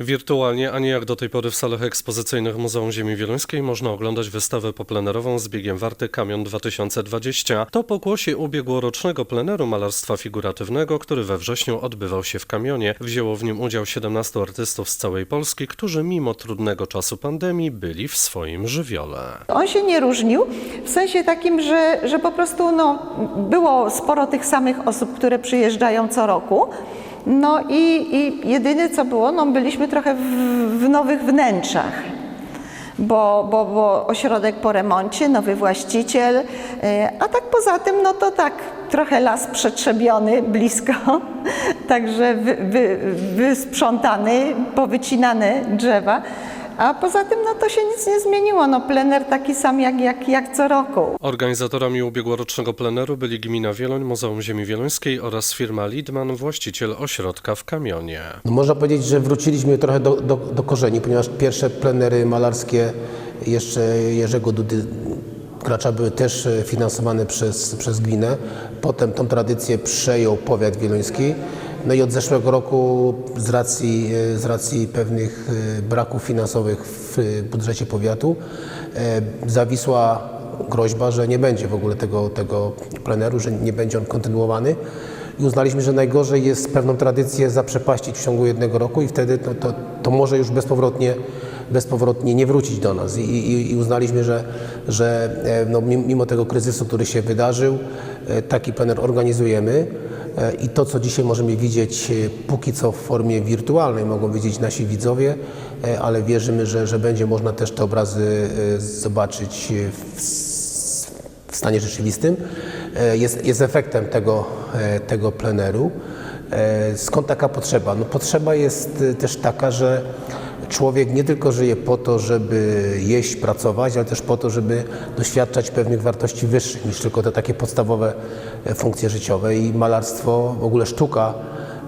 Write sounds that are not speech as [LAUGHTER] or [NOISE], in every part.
Wirtualnie, a nie jak do tej pory w salach ekspozycyjnych Muzeum Ziemi Wieluńskiej można oglądać wystawę poplenerową z biegiem warty Kamion 2020. To pokłosie ubiegłorocznego pleneru malarstwa figuratywnego, który we wrześniu odbywał się w Kamionie. Wzięło w nim udział 17 artystów z całej Polski, którzy mimo trudnego czasu pandemii byli w swoim żywiole. On się nie różnił w sensie takim, że, że po prostu no, było sporo tych samych osób, które przyjeżdżają co roku. No i, i jedyne co było, no byliśmy trochę w, w nowych wnętrzach. Bo, bo, bo ośrodek po remoncie, nowy właściciel, e, a tak poza tym, no to tak trochę las przetrzebiony blisko, [LAUGHS] także wy, wy, wysprzątany, powycinane drzewa. A poza tym, no to się nic nie zmieniło. No plener taki sam jak, jak, jak co roku. Organizatorami ubiegłorocznego pleneru byli Gmina Wieluń, Muzeum Ziemi Wieluńskiej oraz firma Lidman, właściciel ośrodka w Kamionie. No można powiedzieć, że wróciliśmy trochę do, do, do korzeni, ponieważ pierwsze plenery malarskie jeszcze Jerzego Dudy Gracza były też e, finansowane przez, przez gminę. Potem tą tradycję przejął powiat wieluński. No i od zeszłego roku z racji, e, z racji pewnych e, braków finansowych w budżecie powiatu e, zawisła groźba, że nie będzie w ogóle tego, tego pleneru, że nie będzie on kontynuowany. I uznaliśmy, że najgorzej jest pewną tradycję zaprzepaścić w ciągu jednego roku i wtedy to, to, to może już bezpowrotnie, bezpowrotnie nie wrócić do nas. I, i, i uznaliśmy, że, że e, no, mim- mimo tego kryzysu, który się wydarzył, e, taki plener organizujemy. E, I to, co dzisiaj możemy widzieć, póki co w formie wirtualnej, mogą widzieć nasi widzowie, ale wierzymy, że, że będzie można też te obrazy zobaczyć w, w stanie rzeczywistym. Jest, jest efektem tego, tego pleneru. Skąd taka potrzeba? No potrzeba jest też taka, że człowiek nie tylko żyje po to, żeby jeść, pracować, ale też po to, żeby doświadczać pewnych wartości wyższych niż tylko te takie podstawowe e, funkcje życiowe. I malarstwo, w ogóle sztuka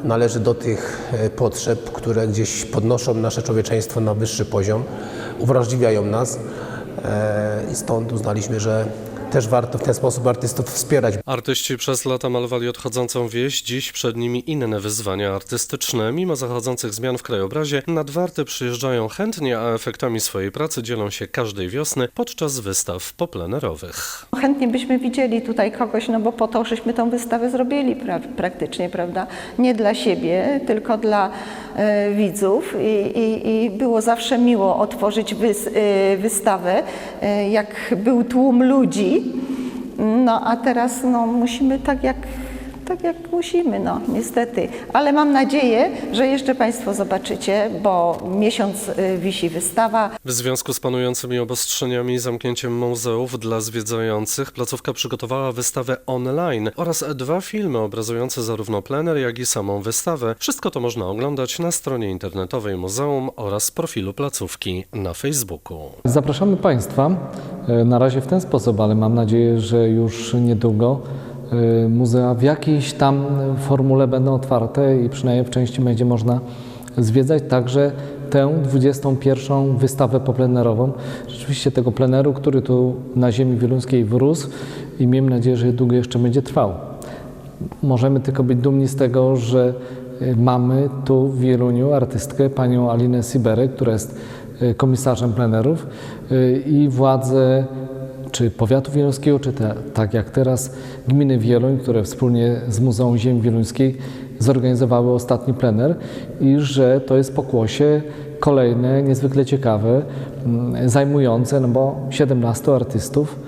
należy do tych e, potrzeb, które gdzieś podnoszą nasze człowieczeństwo na wyższy poziom, uwrażliwiają nas. E, I stąd uznaliśmy, że też warto w ten sposób artystów wspierać. Artyści przez lata malowali odchodzącą wieś, dziś przed nimi inne wyzwania artystyczne. Mimo zachodzących zmian w krajobrazie, nad Warty przyjeżdżają chętnie, a efektami swojej pracy dzielą się każdej wiosny podczas wystaw poplenerowych. Chętnie byśmy widzieli tutaj kogoś, no bo po to, żeśmy tą wystawę zrobili pra praktycznie, prawda? Nie dla siebie, tylko dla e, widzów I, i, i było zawsze miło otworzyć wys, e, wystawę, e, jak był tłum ludzi. No a teraz no, musimy tak jak, tak jak musimy, no niestety. Ale mam nadzieję, że jeszcze Państwo zobaczycie, bo miesiąc e, wisi wystawa. W związku z panującymi obostrzeniami i zamknięciem muzeów dla zwiedzających, placówka przygotowała wystawę online oraz dwa filmy obrazujące zarówno plener, jak i samą wystawę. Wszystko to można oglądać na stronie internetowej muzeum oraz profilu placówki na Facebooku. Zapraszamy Państwa e, na razie w ten sposób, ale mam nadzieję, że już niedługo muzea w jakiejś tam formule będą otwarte i przynajmniej w części będzie można zwiedzać także tę 21. wystawę poplenerową. Rzeczywiście tego pleneru, który tu na ziemi wieluńskiej wyrósł i miejmy nadzieję, że długo jeszcze będzie trwał. Możemy tylko być dumni z tego, że y, mamy tu w Wieluniu artystkę, panią Alinę Siberę, która jest y, komisarzem plenerów y, i władze czy powiatu wieluńskiego, czy te, tak jak teraz gminy Wieluń, które wspólnie z Muzeum Ziemi Wieluńskiej zorganizowały ostatni plener i że to jest pokłosie kolejne, niezwykle ciekawe, mm, zajmujące, no bo 17 artystów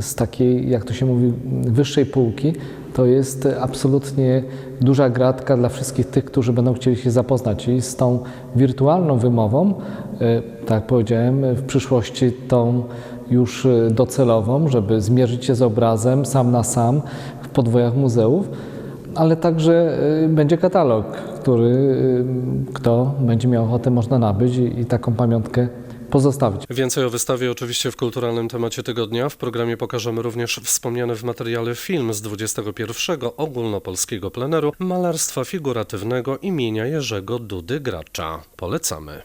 z takiej, jak to się mówi, wyższej półki, to jest absolutnie duża gratka dla wszystkich tych, którzy będą chcieli się zapoznać. I z tą wirtualną wymową, e, tak jak powiedziałem, w przyszłości tą już e, docelową, żeby zmierzyć się z obrazem sam na sam w podwojach muzeów, ale także e, będzie katalog, który kto będzie miał ochotę można nabyć i taką pamiątkę pozostawić. Więcej o wystawie oczywiście w kulturalnym temacie tygodnia. W programie pokażemy również wspomniany w materiale film z 21. ogólnopolskiego pleneru malarstwa figuratywnego imienia Jerzego Dudy Gracza. Polecamy.